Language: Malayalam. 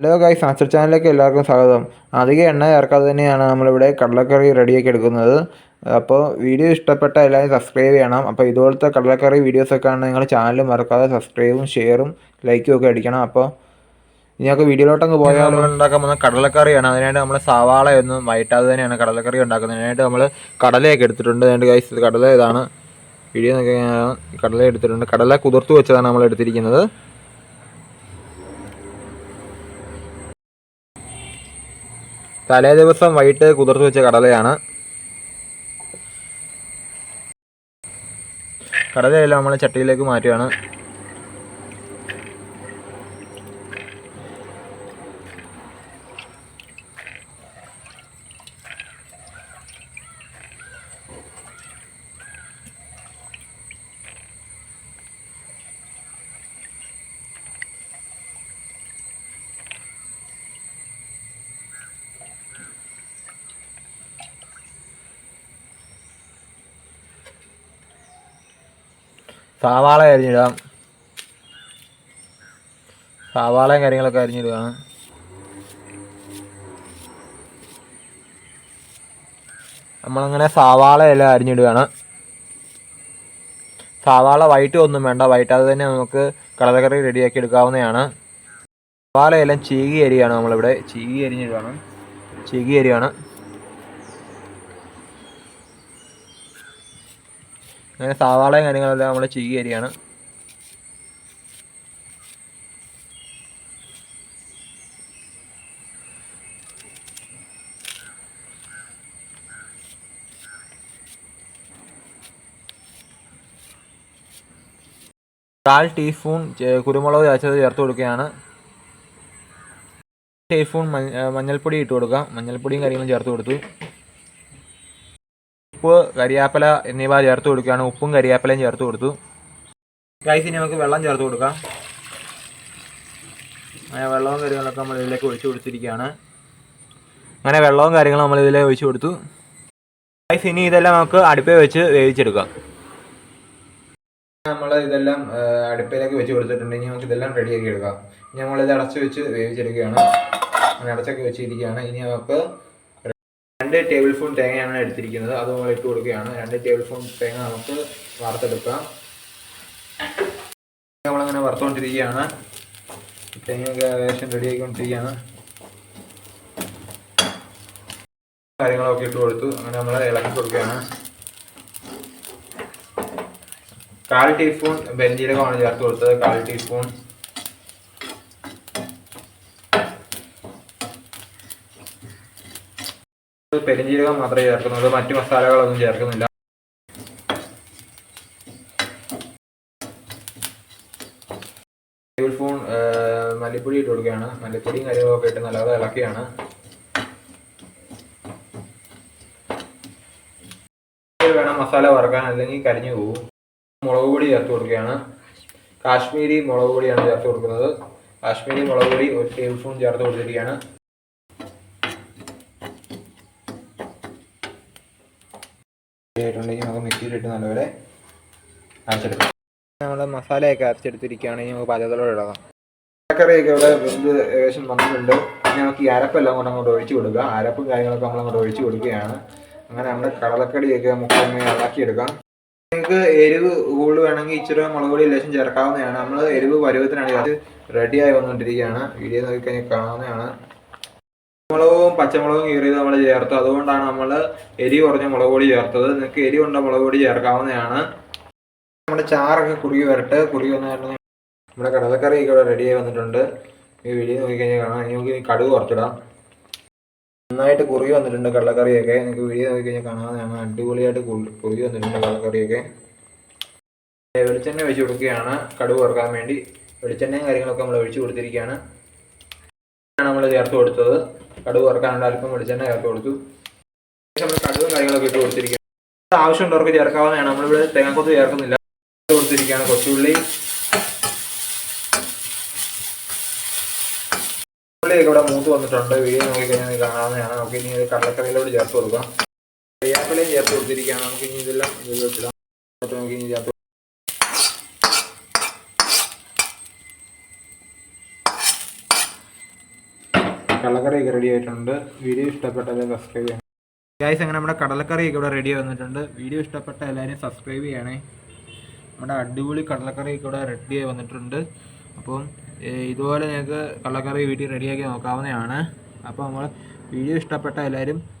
ഹലോ ഗൈസ് ആൻസർ ചാനലിലേക്ക് എല്ലാവർക്കും സ്വാഗതം. അധികം എണ്ണ ചേർക്കാതെ തന്നെയാണ് നമ്മളിവിടെ കടലക്കറി റെഡിയാക്കി എടുക്കുന്നത്. അപ്പോൾ വീഡിയോ ഇഷ്ടപ്പെട്ട എല്ലാവരും സബ്സ്ക്രൈബ് ചെയ്യണം. അപ്പോൾ ഇതുപോലത്തെ കടലക്കറി വീഡിയോസൊക്കെ ആണ് നിങ്ങൾ ചാനൽ മറക്കാതെ സബ്സ്ക്രൈബും ഷെയറും ലൈക്കും ഒക്കെ അടിക്കണം. അപ്പോൾ ഞങ്ങൾക്ക് വീഡിയോയിലോട്ടങ്ങ് പോയാൽ ഉണ്ടാക്കാൻ പോകുന്ന കടലക്കറിയാണ്. അതിനായിട്ട് നമ്മൾ സവാള ഒന്നും വൈറ്റാതെ തന്നെയാണ് കടലക്കറി ഉണ്ടാക്കുന്നത്. അതിനായിട്ട് നമ്മൾ കടലയൊക്കെ എടുത്തിട്ടുണ്ട്. അതിന്റെ ഗൈസ് കടല ഇതാണ്. വീഡിയോ നോക്കി കടല എടുത്തിട്ടുണ്ട്. കടല കുതിർത്ത് വെച്ചതാണ് നമ്മൾ എടുത്തിരിക്കുന്നത്. തലേ ദിവസം വൈകിട്ട് കുതിർത്ത് വെച്ച കടലയാണ്. കടലയെല്ലാം നമ്മൾ ചട്ടിയിലേക്ക് മാറ്റുകയാണ്. സവാള അരിഞ്ഞിടാം. സവാളയും കാര്യങ്ങളൊക്കെ അരിഞ്ഞിടുകയാണ് നമ്മളങ്ങനെ സവാള എല്ലാം അരിഞ്ഞിടുകയാണ് സവാള വൈറ്റ് ഒന്നും വേണ്ട. വൈറ്റാതെ തന്നെ നമുക്ക് കടലക്കറി റെഡിയാക്കി എടുക്കാവുന്നതാണ്. സവാള എല്ലാം ചീകി അരിയാണ് നമ്മളിവിടെ. ചീകി അരിഞ്ഞിടുകയാണ് ചീകി അരിയാണ്. അങ്ങനെ സവാളയും കാര്യങ്ങളെല്ലാം നമ്മൾ ചീകി അരിയാണ്. കാൽ ടീസ്പൂൺ കുരുമുളക് ചതച്ചത് ചേർത്ത് കൊടുക്കുകയാണ്. ടീസ്പൂൺ മഞ്ഞൾപ്പൊടി ഇട്ട് കൊടുക്കാം. മഞ്ഞൾപ്പൊടിയും കാര്യങ്ങളും ചേർത്ത് കൊടുത്തു. ഉപ്പ് കരിയാപ്പല എന്നിവ ചേർത്ത് കൊടുക്കുകയാണ്. ഉപ്പും കരിയാപ്പലയും ചേർത്ത് കൊടുത്തു. ഗൈസ് ഇനി നമുക്ക് വെള്ളം ചേർത്ത് കൊടുക്കാം. അങ്ങനെ വെള്ളവും കാര്യങ്ങളൊക്കെ നമ്മൾ ഇതിലേക്ക് ഒഴിച്ചു കൊടുത്തിരിക്കുകയാണ്. അങ്ങനെ വെള്ളവും കാര്യങ്ങളും നമ്മൾ ഇതിലേക്ക് ഒഴിച്ചു കൊടുത്തു. ഗൈസ് ഇനി ഇതെല്ലാം നമുക്ക് അടുപ്പിൽ വെച്ച് വേവിച്ചെടുക്കാം. നമ്മൾ ഇതെല്ലാം അടുപ്പിലേക്ക് വെച്ച് കൊടുത്തിട്ടുണ്ടെങ്കിൽ നമുക്ക് ഇതെല്ലാം റെഡിയാക്കി എടുക്കാം. ഇനി നമ്മളിത് അടച്ച് വെച്ച് വേവിച്ചെടുക്കുകയാണ്. അടച്ചൊക്കെ വെച്ചിരിക്കുകയാണ്. ഇനി നമുക്ക് രണ്ട് ടേബിൾ സ്പൂൺ തേങ്ങയാണ് എടുത്തിരിക്കുന്നത്. അത് നമ്മൾ ഇട്ട് കൊടുക്കുകയാണ്. രണ്ട് ടേബിൾ സ്പൂൺ തേങ്ങ നമുക്ക് വറുത്തെടുക്കാം. നമ്മളങ്ങനെ വറുത്തുകൊണ്ടിരിക്കുകയാണ് തേങ്ങയൊക്കെ ഏകദേശം റെഡി ആയിക്കൊണ്ടിരിക്കുകയാണ്. കാര്യങ്ങളൊക്കെ ഇട്ട് കൊടുത്തു. അങ്ങനെ നമ്മൾ ഇളക്കി കൊടുക്കുകയാണ്. കാൽ ടീസ്പൂൺ പെരിഞ്ജീരകമാണ് ചേർത്ത് കൊടുത്തത്. കാൽ ടീസ്പൂൺ പെരിഞ്ജീരകം മാത്രമേ ചേർക്കുന്നുള്ളൂ മറ്റു മസാലകളൊന്നും ചേർക്കുന്നില്ല. ടേബിൾ സ്പൂൺ മല്ലിപ്പൊടി ഇട്ട് കൊടുക്കുകയാണ്. മല്ലിപ്പൊടിയും കാര്യങ്ങളൊക്കെ ഇട്ട് നല്ലത് ഇളക്കിയാണ് വേണം മസാല വറക്കാൻ. അല്ലെങ്കിൽ കരിഞ്ഞു പോകും. മുളക് പൊടി ചേർത്ത് കൊടുക്കുകയാണ്. കാശ്മീരി മുളക് പൊടിയാണ് ചേർത്ത് കൊടുക്കുന്നത്. കാശ്മീരി മുളക് പൊടി ഒരു ടേബിൾ സ്പൂൺ ചേർത്ത് കൊടുത്തിരിക്കുകയാണ്. ആയിട്ടുണ്ടെങ്കിൽ നമുക്ക് മിക്സിയിലിട്ട് നല്ലപോലെ അരച്ചെടുക്കാം. നമ്മൾ മസാലയൊക്കെ അരച്ചെടുത്തിരിക്കുകയാണെങ്കിൽ നമുക്ക് പാചകത്തോടെ ഇടാം. പച്ചക്കറിയൊക്കെ ഇവിടെ വെന്ത് ഏകദേശം വന്നിട്ടുണ്ട്. ഇനി നമുക്ക് ഈ അരപ്പെല്ലാം കൂടെ അങ്ങോട്ട് ഒഴിച്ചു കൊടുക്കുക അരപ്പും കാര്യങ്ങളൊക്കെ നമ്മൾ അങ്ങോട്ട് ഒഴിച്ചു കൊടുക്കുകയാണ്. അങ്ങനെ നമ്മുടെ കടലക്കടിയൊക്കെ നമുക്ക് ഇങ്ങനെ ഇളക്കിയെടുക്കാം നിങ്ങൾക്ക് എരിവ് കൂടുതൽ വേണമെങ്കിൽ ഇച്ചിരി മുളക് പൊടി ലേശം ചേർക്കാവുന്നതാണ്. നമ്മൾ എരിവ് പരുവത്തിനാണ് അത് റെഡിയായി വന്നുകൊണ്ടിരിക്കുകയാണ്. വീഡിയോ നോക്കിക്കഴിഞ്ഞാൽ കാണാവുന്നതാണ്. മുളകും പച്ചമുളകും കീറിയത് നമ്മൾ ചേർത്തു. അതുകൊണ്ടാണ് നമ്മൾ എരി കുറഞ്ഞ മുളക് പൊടി ചേർത്തത്. നിങ്ങൾക്ക് എരി കൊണ്ട മുളക് പൊടി ചേർക്കാവുന്നതാണ്. നമ്മുടെ ചാറൊക്കെ കുറുകി വരട്ടെ. കുറുകി വന്നു കഴിഞ്ഞാൽ നമ്മുടെ കടലക്കറിയൊക്കെ ഇവിടെ റെഡിയായി വന്നിട്ടുണ്ട്. ഈ വീഡിയോ നോക്കിക്കഴിഞ്ഞാൽ കാണാം. നമുക്ക് കടുക് കുറച്ചിടാം നന്നായിട്ട് കുറുകി വന്നിട്ടുണ്ട് കടലക്കറിയൊക്കെ. നിങ്ങൾക്ക് വീഡിയോ നോക്കിക്കഴിഞ്ഞാൽ കാണാവുന്നതാണ്. അടിപൊളിയായിട്ട് കുറു- കുറുകി വന്നിട്ടുണ്ട് കടലക്കറിയൊക്കെ. വെളിച്ചെണ്ണ ഒഴിച്ച് കൊടുക്കുകയാണ്. കടുക് കുറയ്ക്കാൻ വേണ്ടി. വെളിച്ചെണ്ണയും കാര്യങ്ങളൊക്കെ നമ്മൾ ഒഴിച്ച് കൊടുത്തിരിക്കുകയാണ്. നമ്മൾ ചേർത്ത് കൊടുത്തത്. കടുക് വറുക്കാനുള്ള അല്പം വെളിച്ചെണ്ണ ചേർത്ത് കൊടുത്തു. നമ്മൾ കടുവ കാര്യങ്ങളൊക്കെ ഇട്ട് കൊടുത്തിരിക്കുകയാണ്. ആവശ്യമുള്ളവർക്ക് ചേർക്കാവുന്നതാണ്. നമ്മളിവിടെ തേങ്ങക്കൊത്ത് ചേർക്കുന്നില്ല. കൊടുത്തിരിക്കുകയാണ് കൊച്ചുള്ളി. ഉള്ളിയൊക്കെ ഇവിടെ മൂത്ത് വന്നിട്ടുണ്ട്. വീഡിയോ നോക്കിക്കഴിഞ്ഞാൽ കാണാവുന്നതാണ്. നമുക്ക് ഇനി ഇത് കടലക്കറിയിലോട്ട് ചേർത്ത് കൊടുക്കാം. കരിയാപ്പിലയും ചേർത്ത് കൊടുത്തിരിക്കുകയാണ്. നമുക്ക് ഇനി ഇതെല്ലാം ഇതിലോട്ടിടാം വെച്ചിടാം നമുക്ക് ഇനി ചേർത്ത് കടലക്കറിയൊക്കെ റെഡി ആയിട്ടുണ്ട്. വീഡിയോ ഇഷ്ടപ്പെട്ടാൽ സബ്സ്ക്രൈബ് ചെയ്യണം ഗൈസ് അങ്ങനെ നമ്മുടെ കടലക്കറിയൊക്കെ ഇവിടെ റെഡി വന്നിട്ടുണ്ട്. വീഡിയോ ഇഷ്ടപ്പെട്ട എല്ലാവരും സബ്സ്ക്രൈബ് ചെയ്യണേ. നമ്മുടെ അടിപൊളി കടലക്കറിയൊക്കെ ഇവിടെ റെഡി ആയി വന്നിട്ടുണ്ട്. അപ്പം ഇതുപോലെ നിങ്ങൾക്ക് കടലക്കറി വീട്ടിൽ റെഡിയാക്കി നോക്കാവുന്നതാണ്. അപ്പോൾ നമ്മൾ വീഡിയോ ഇഷ്ടപ്പെട്ട എല്ലാവരും